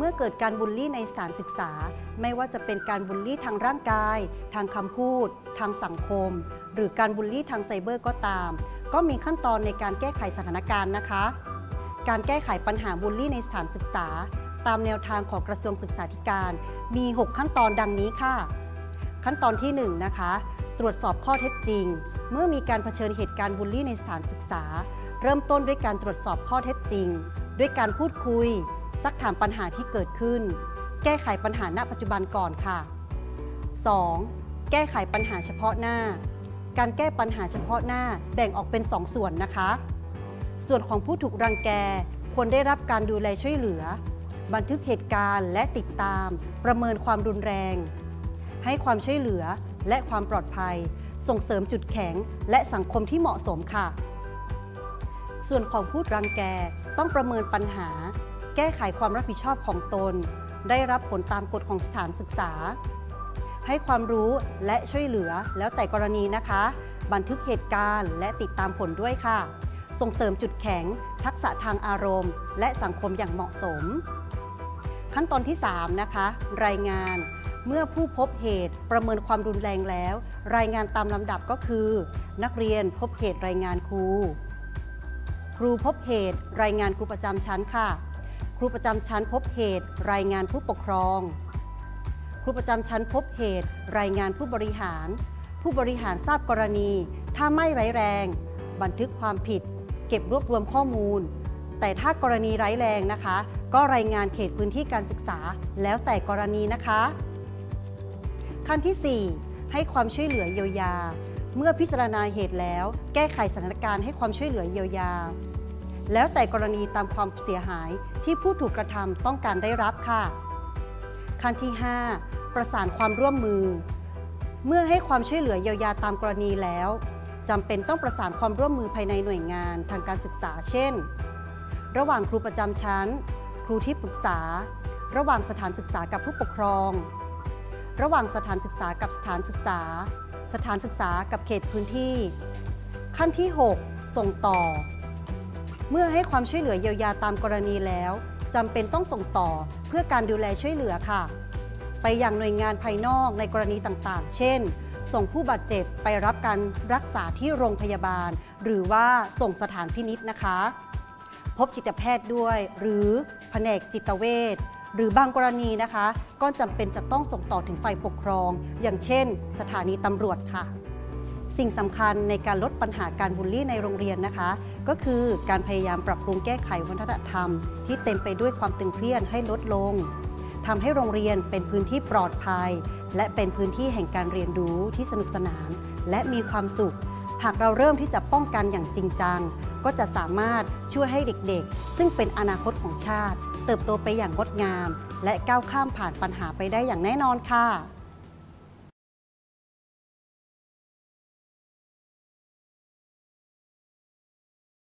เมื่อเกิดการบูลลี่ในสถานศึกษา ไม่ว่าจะเป็นการบูลลี่ทางร่างกาย ทางคำพูด ทางสังคม หรือการบูลลี่ทางไซเบอร์ก็ตาม ก็มีขั้นตอนในการแก้ไขสถานการณ์นะคะ การแก้ไขปัญหาบูลลี่ในสถานศึกษา ตามแนวทางของกระทรวงศึกษาธิการ มี 6 ขั้นตอนดังนี้ค่ะ ขั้นตอนที่1นะคะ ตรวจสอบข้อเท็จจริง เมื่อมีการเผชิญเหตุการณ์บูลลี่ในสถานศึกษา เริ่มต้นด้วยการตรวจสอบข้อเท็จจริง ด้วยการพูดคุย ซักถามปัญหาที่เกิดขึ้น แก้ไขปัญหาณปัจจุบันก่อนค่ะ 2. แก้ไขปัญหาเฉพาะหน้า การแก้ปัญหาเฉพาะหน้าแบ่งออกเป็น2ส่วนนะคะ ส่วนของผู้ถูกรังแกควรได้รับการดูแลช่วยเหลือ บันทึกเหตุการณ์และติดตาม ประเมินความรุนแรง ให้ความช่วยเหลือและความปลอดภัย ส่งเสริมจุดแข็งและสังคมที่เหมาะสมค่ะ ส่วนของผู้รังแกต้องประเมินปัญหา แก้ไขความรับผิดชอบของตน ได้รับผลตามกฎของสถานศึกษา ให้ความรู้และช่วยเหลือแล้วแต่กรณีนะคะ บันทึกเหตุการณ์และติดตามผลด้วยค่ะ ส่งเสริมจุดแข็ง ทักษะทางอารมณ์ และสังคมอย่างเหมาะสม ขั้นตอนที่ 3 นะคะ รายงานเมื่อผู้พบเหตุประเมินความรุนแรงแล้ว รายงานตามลำดับก็คือ นักเรียนพบเหตุรายงานครู ครูพบเหตุรายงานครูประจำชั้นค่ะ ครูประจำชั้นพบเหตุ รายงานผู้ปกครอง ครูประจำชั้นพบเหตุ รายงานผู้บริหาร ผู้บริหารทราบกรณี ถ้าไม่ร้ายแรง บันทึกความผิด เก็บรวบรวมข้อมูล แต่ถ้ากรณีร้ายแรงนะคะ ก็รายงานเขตพื้นที่การศึกษา แล้วแต่กรณีนะคะ ขั้นที่ 4 ให้ความช่วยเหลือเยียวยา เมื่อพิจารณาเหตุแล้ว แก้ไขสถานการณ์ให้ความช่วยเหลือเยียวยา แล้วแต่กรณีตามความเสียหายที่ผู้ถูกกระทำต้องการได้รับค่ะ ขั้นที่ 5 ประสานความร่วมมือ เมื่อให้ความช่วยเหลือเยียวยาตามกรณีแล้วจำเป็นต้องประสานความร่วมมือภายในหน่วยงานทางการศึกษา เช่น ระหว่างครูประจำชั้น ครูที่ปรึกษา ระหว่างสถานศึกษากับผู้ปกครอง ระหว่างสถานศึกษากับสถานศึกษา สถานศึกษากับเขตพื้นที่ ขั้นที่ 6 ส่งต่อ เมื่อให้ความช่วยเหลือเยียวยาตามกรณีแล้วจำเป็นต้องส่งต่อเพื่อการดูแลช่วยเหลือค่ะ ไปยังหน่วยงานภายนอกในกรณีต่างๆ เช่น ส่งผู้บาดเจ็บไปรับการรักษาที่โรงพยาบาล หรือว่าส่งสถานพินิษนะคะ พบจิตแพทย์ด้วย หรือแผนกจิตเวชหรือบางกรณีนะคะ ก็จำเป็นจะต้องส่งต่อถึงฝ่ายปกครอง อย่างเช่น สถานีตำรวจค่ะ สิ่งสำคัญในการลดปัญหาการบูลลี่ในโรงเรียนนะคะ ก็คือการพยายามปรับปรุงแก้ไขวัฒนธรรม ที่เต็มไปด้วยความตึงเครียดให้ลดลงทำให้โรงเรียนเป็นพื้นที่ปลอดภัย และเป็นพื้นที่แห่งการเรียนรู้ที่สนุกสนาน และมีความสุข หากเราเริ่มที่จะป้องกันอย่างจริงจัง ก็จะสามารถช่วยให้เด็กๆ ซึ่งเป็นอนาคตของชาติ เติบโตไปอย่างงดงาม และก้าวข้ามผ่านปัญหาไปได้อย่างแน่นอนค่ะ